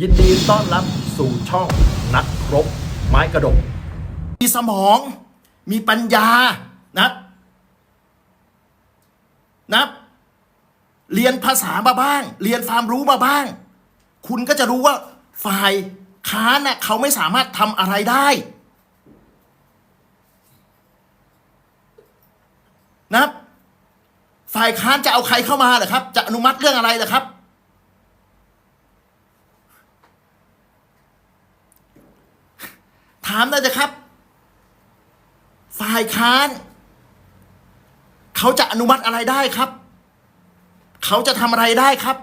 ยินดีต้อนรับสู่ช่องนักรบไม้กระดก มีสมอง มีปัญญานะนะเรียนภาษามาบ้าง เรียนความรู้มาบ้าง คุณก็จะรู้ว่าฝ่ายค้านน่ะเขาไม่สามารถทำอะไรได้นะฝ่ายค้านจะเอาใครเข้ามาเหรอครับ จะอนุมัติเรื่องอะไรเหรอครับ ถามได้เลยครับ ฝ่ายค้าน เขาจะอนุมัติอะไรได้ครับ เขาจะทำอะไรได้ครับ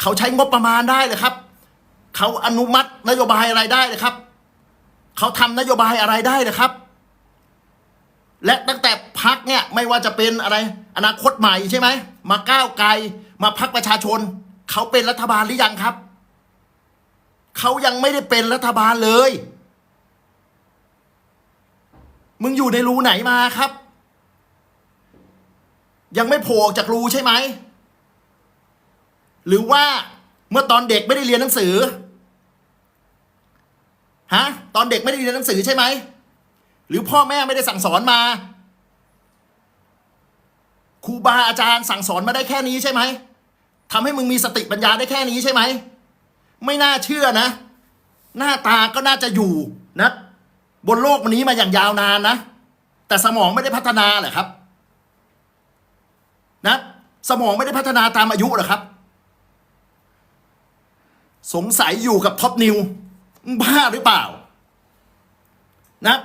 เขาใช้งบประมาณได้เลยครับ เขาอนุมัตินโยบายอะไรได้เลยครับ เขาทำนโยบายอะไรได้เลยครับ และตั้งแต่พักเนี่ยไม่ว่าจะเป็นอะไร อนาคตใหม่ใช่ไหมมาก้าวไกลมาพักประชาชน เขาเป็นรัฐบาลหรือยังครับ เขายังไม่ได้เป็นรัฐบาลเลย มึงอยู่ในรูไหนมาครับ ยังไม่โผล่ออกจากรูใช่ไหม หรือว่าเมื่อตอนเด็กไม่ได้เรียนหนังสือ ฮะ ตอนเด็กไม่ได้เรียนหนังสือใช่ไหม หรือพ่อแม่ไม่ได้สั่งสอนมา ครูบาอาจารย์สั่งสอนมาได้แค่นี้ใช่ไหมทำให้มึงมีสติปัญญาได้แค่นี้ใช่ไหม ไม่น่าเชื่อนะ หน้าตาก็น่าจะอยู่นะ บนโลกมันนี้มาอย่างยาวนานนะ แต่สมองไม่ได้พัฒนาเหรอครับ นะ สมองไม่ได้พัฒนาตามอายุเหรอครับ สงสัยอยู่กับท็อปนิวบ้าหรือเปล่า นะ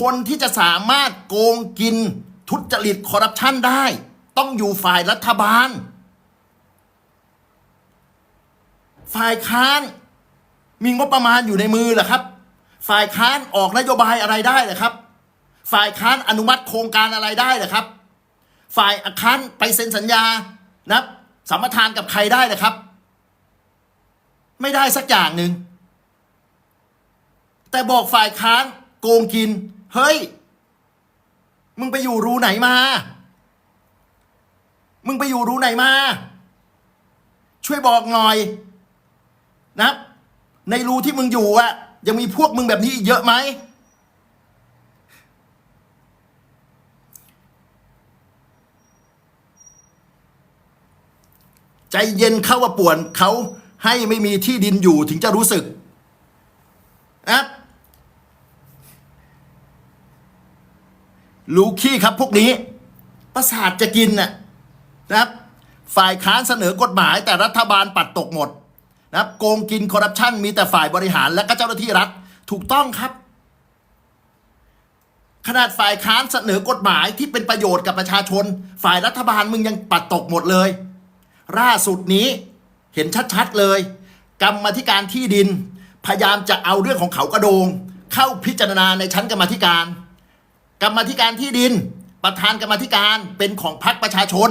คนที่จะสามารถโกงกินทุจริตคอร์รัปชันได้ ต้องอยู่ฝ่ายรัฐบาล ฝ่ายค้าน มีงบประมาณอยู่ในมือเหรอครับ ฝ่ายค้านออกนโยบายอะไรได้เหรอครับ ฝ่ายค้านอนุมัติโครงการอะไรได้เหรอครับ ฝ่ายอาคารไปเซ็นสัญญานะสัมปทานกับใครได้เหรอครับ ไม่ได้สักอย่างหนึ่งแต่บอกฝ่ายค้านโกงกิน เฮ้ย มึงไปอยู่รูไหนมา มึงไปอยู่รูไหนมา ช่วยบอกหน่อยนะ ในรูที่มึงอยู่อะยังมีพวกมึงแบบนี้อีกเยอะไหมใจเย็นเข้าว่าป่วนเขาให้ไม่มีที่ดินอยู่ถึงจะรู้สึกนะรู้ขี้ครับพวกนี้ ประสาทจะกินน่ะนะครับ ฝ่ายค้านเสนอกฎหมายแต่รัฐบาลปัดตกหมด นะครับโกงกินคอร์รัปชันมีแต่ฝ่ายบริหารและก็เจ้าหน้าที่รัฐถูกต้องครับ ขนาดฝ่ายค้านเสนอกฎหมายที่เป็นประโยชน์กับประชาชน ฝ่ายรัฐบาลมึงยังปัดตกหมดเลยล่าสุดนี้เห็นชัดๆเลย กรรมธิการที่ดิน พยายามจะเอาเรื่องของเขากระโดง เข้าพิจารณาในชั้นกรรมธิการ กรรมธิการที่ดิน ประธานกรรมธิการเป็นของพรรคประชาชน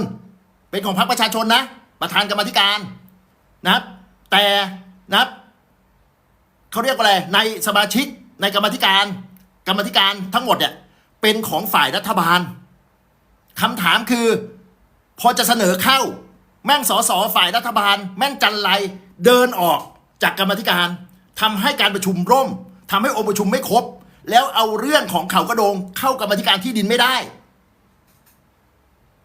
เป็นของพรรคประชาชนนะ ประธานกรรมธิการนะครับ แต่นะเขาเรียกว่าอะไร ในสมาชิกในกรรมธิการ กรรมธิการทั้งหมดเนี่ยเป็นของฝ่ายรัฐบาลคำถามคือ พอจะเสนอเข้า แม่งสอสอฝ่ายรัฐบาล แม่งจันไรเดินออกจากกรรมธิการทำให้การประชุมร่มทำให้องค์ประชุมไม่ครบ แล้วเอาเรื่องของเขากระโดงเข้ากรรมธิการที่ดินไม่ได้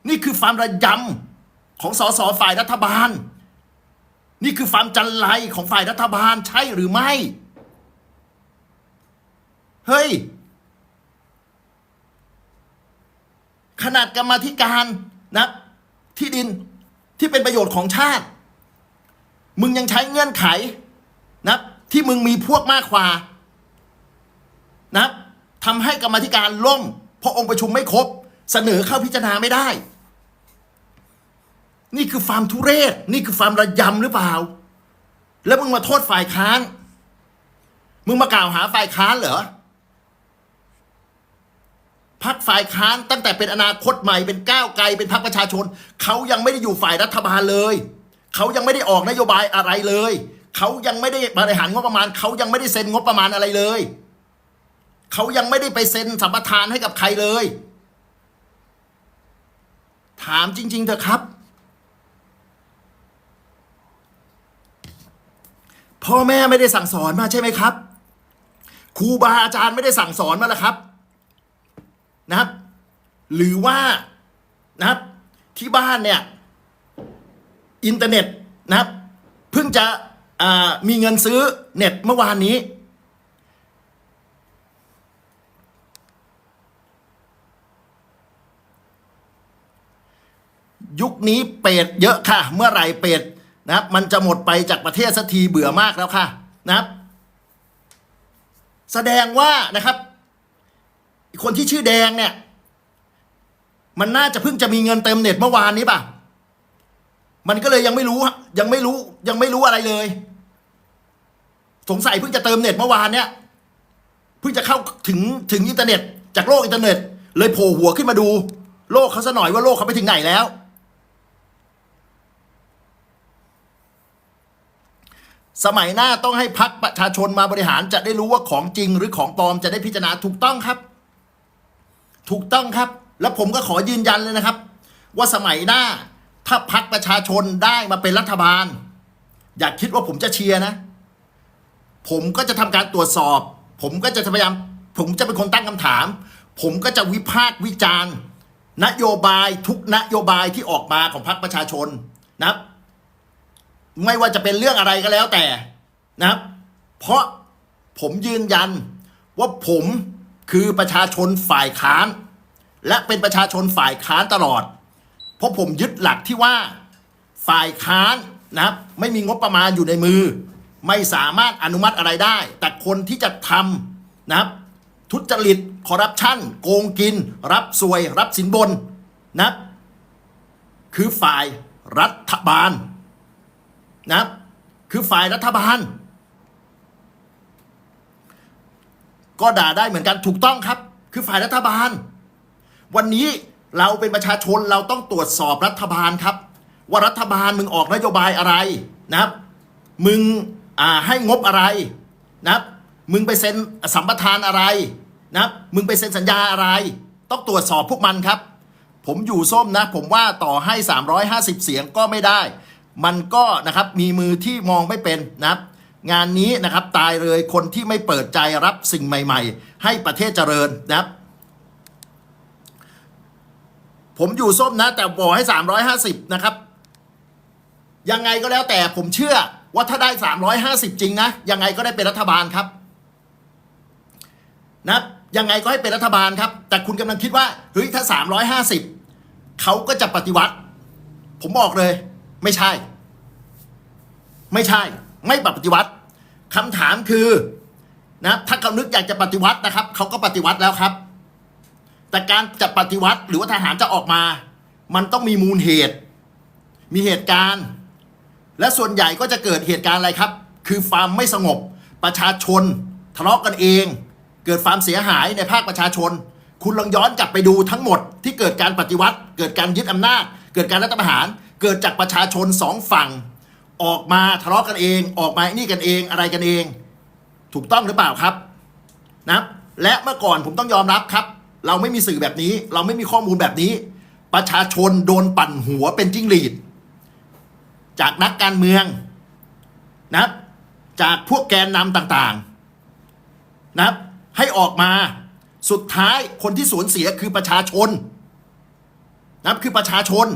นี่คือความระยำของสสฝ่ายรัฐบาล นี่คือความจันไรของฝ่ายรัฐบาลใช่หรือไม่ เฮ้ย ขนาดกรรมธิการนะที่ดินที่เป็นประโยชน์ของชาติ มึงยังใช้เงื่อนไขนะที่มึงมีพวกมากกว่านะทำให้กรรมธิการล่มเพราะองค์ประชุมไม่ครบ เสนอเข้าพิจารณาไม่ได้ นี่คือความทุเรศ นี่คือความระยำหรือเปล่า แล้วมึงมาโทษฝ่ายค้าน มึงมากล่าวหาฝ่ายค้านเหรอพักฝ่ายค้านตั้งแต่เป็นอนาคตใหม่เป็นก้าวไกลเป็นพักประชาชน เขายังไม่ได้อยู่ฝ่ายรัฐบาลเลย เขายังไม่ได้ออกนโยบายอะไรเลย เขายังไม่ได้บริหารงบประมาณ เขายังไม่ได้เซ็นงบประมาณอะไรเลย เขายังไม่ได้ไปเซ็นสัมปทานให้กับใครเลย ถามจริง ๆ เถอะครับ พ่อแม่ไม่ได้สั่งสอนมาใช่ไหมครับ ครูบาอาจารย์ไม่ได้สั่งสอนมาแล้วครับ นะครับ หรือว่านะครับ ที่บ้านเนี่ย อินเทอร์เน็ตนะครับ เพิ่งจะมีเงินซื้อเน็ตเมื่อวานนี้ ยุคนี้เป็ดเยอะค่ะ เมื่อไหร่เป็ด นะครับมันจะหมดไปจากประเทศสักทีเบื่อมากแล้วค่ะนะครับ แสดงว่านะครับคนที่ชื่อแดงเนี่ย มันน่าจะเพิ่งจะมีเงินเต็มเน็ตเมื่อวานนี้ป่ะ มันก็เลยยังไม่รู้ยังไม่รู้ยังไม่รู้อะไรเลย สงสัยเพิ่งจะเติมเน็ตเมื่อวานเนี่ยเพิ่งจะเข้าถึงถึงอินเทอร์เน็ต จากโลกอินเทอร์เน็ต เลยโผล่หัวขึ้นมาดู โลกเขาซะหน่อยว่าโลกเขาไปถึงไหนแล้ว สมัยหน้าต้องให้พักประชาชนมาบริหารจะได้รู้ว่าของจริงหรือของปลอมจะได้พิจารณาถูกต้องครับ ถูกต้องครับ แล้วผมก็ขอยืนยันเลยนะครับ ว่าสมัยหน้าถ้าพักประชาชนได้มาเป็นรัฐบาล อย่าคิดว่าผมจะเชียร์นะ ผมก็จะทำการตรวจสอบ ผมก็จะพยายามผมจะเป็นคนตั้งคำถาม ผมก็จะวิพากษ์วิจารณ์ นโยบายทุกนโยบายที่ออกมาของพรรคประชาชนนะครับ ไม่ว่าจะเป็นเรื่องอะไรก็แล้วแต่นะครับ เพราะผมยืนยันว่าผมคือประชาชนฝ่ายค้าน และเป็นประชาชนฝ่ายค้านตลอด เพราะผมยึดหลักที่ว่าฝ่ายค้านนะครับ ไม่มีงบประมาณอยู่ในมือ ไม่สามารถอนุมัติอะไรได้ แต่คนที่จะทำนะครับ ทุจริตคอร์รัปชันโกงกิน รับสวย รับสินบนนะคือฝ่ายรัฐบาล นะคือฝ่ายรัฐบาล ก็ด่าได้เหมือนกันถูกต้องครับ คือฝ่ายรัฐบาล วันนี้เราเป็นประชาชนเราต้องตรวจสอบรัฐบาลครับ ว่ารัฐบาลมึงออกนโยบายอะไรนะครับ มึงให้งบอะไรนะครับมึงไปเซ็นสัมปทานอะไรนะครับมึงไปเซ็นสัญญาอะไร ต้องตรวจสอบพวกมันครับ ผมอยู่ส้มนะ ผมว่าต่อให้ 350 เสียงก็ไม่ได้ มันก็นะครับมีมือที่มองไม่เป็นนะครับ งานนี้นะครับตายเลยคนที่ไม่เปิดใจรับสิ่งใหม่ ๆ ให้ประเทศเจริญนะครับ ผมอยู่ส้มนะ แต่บอกให้ 350 นะครับ ยังไงก็แล้วแต่ผมเชื่อว่าถ้าได้ 350 จริงนะ ยังไงก็ได้เป็นรัฐบาลครับนะยังไงก็ให้เป็นรัฐบาลครับ แต่คุณกำลังคิดว่าเฮ้ยถ้า 350 เขาก็จะปฏิวัติ ผมบอกเลย ไม่ใช่ ไม่ใช่ ไม่ปฏิวัติคำถามคือนะถ้าเขานึกอยากจะปฏิวัตินะครับเขาก็ปฏิวัติแล้วครับ แต่การจะปฏิวัติหรือว่าทหารจะออกมา มันต้องมีมูลเหตุ มีเหตุการณ์ และส่วนใหญ่ก็จะเกิดเหตุการณ์อะไรครับ คือความไม่สงบ ประชาชน ทะเลาะกันเอง เกิดความเสียหายในภาคประชาชน คุณลองย้อนกลับไปดูทั้งหมดที่เกิดการปฏิวัติ เกิดการยึดอำนาจ เกิดการรัฐประหาร เกิดจากประชาชนสองฝั่ง ออกมาทะเลาะกันเอง ออกมานี่กันเองอะไรกันเอง ถูกต้องหรือเปล่าครับนะและเมื่อก่อนผมต้องยอมรับครับ เราไม่มีสื่อแบบนี้ เราไม่มีข้อมูลแบบนี้ ประชาชนโดนปั่นหัวเป็นจิ้งหรีด จากนักการเมืองนะจากพวกแกนนำต่างๆนะให้ออกมาสุดท้ายคนที่สูญเสียคือประชาชนนะคือประชาชน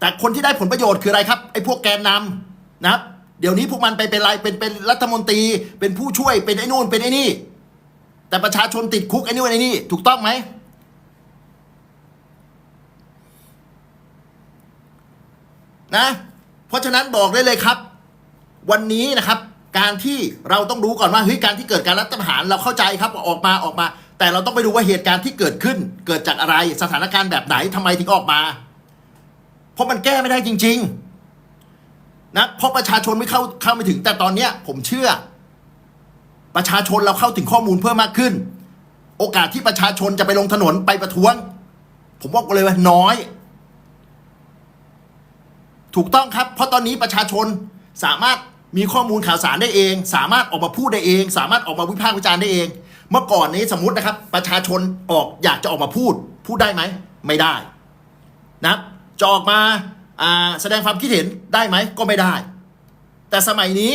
แต่คนที่ได้ผลประโยชน์คืออะไรครับไอ้พวกแกนนำนะครับ เดี๋ยวนี้พวกมันไปเป็นอะไรเป็นเป็นรัฐมนตรี เป็นผู้ช่วยเป็นไอ้นู่นเป็นไอ้นี่ แต่ประชาชนติดคุกไอ้นู่นไอ้นี่ถูกต้องไหมนะเพราะฉะนั้นบอกได้เลยครับ วันนี้นะครับ การที่เราต้องรู้ก่อนว่าเฮ้ยการที่เกิดการรัฐประหารเราเข้าใจครับออกมาออกมา แต่เราต้องไปดูว่าเหตุการณ์ที่เกิดขึ้น เกิดจากอะไรสถานการณ์แบบไหนทำไมถึงออกมา ราะมันแก้ไม่ได้จริง ๆ นะเพราะประชาชนไม่เข้าเข้าไม่ถึง แต่ตอนเนี้ย ผมเชื่อ ประชาชนเราเข้าถึงข้อมูลเพิ่มมากขึ้น โอกาสที่ประชาชนจะไปลงถนนไปประท้วง ผมบอกเลยว่าน้อย ถูกต้องครับ เพราะตอนนี้ประชาชนสามารถมีข้อมูลข่าวสารได้เอง สามารถออกมาพูดได้เอง สามารถออกมาวิพากษ์วิจารณ์ได้เอง เมื่อก่อนนี้สมมตินะครับ ประชาชนออกอยากจะออกมาพูด พูดได้ไหม ไม่ได้นะ จะออกมาอ่าแสดงความคิดเห็นได้ไหมก็ไม่ได้ แต่สมัยนี้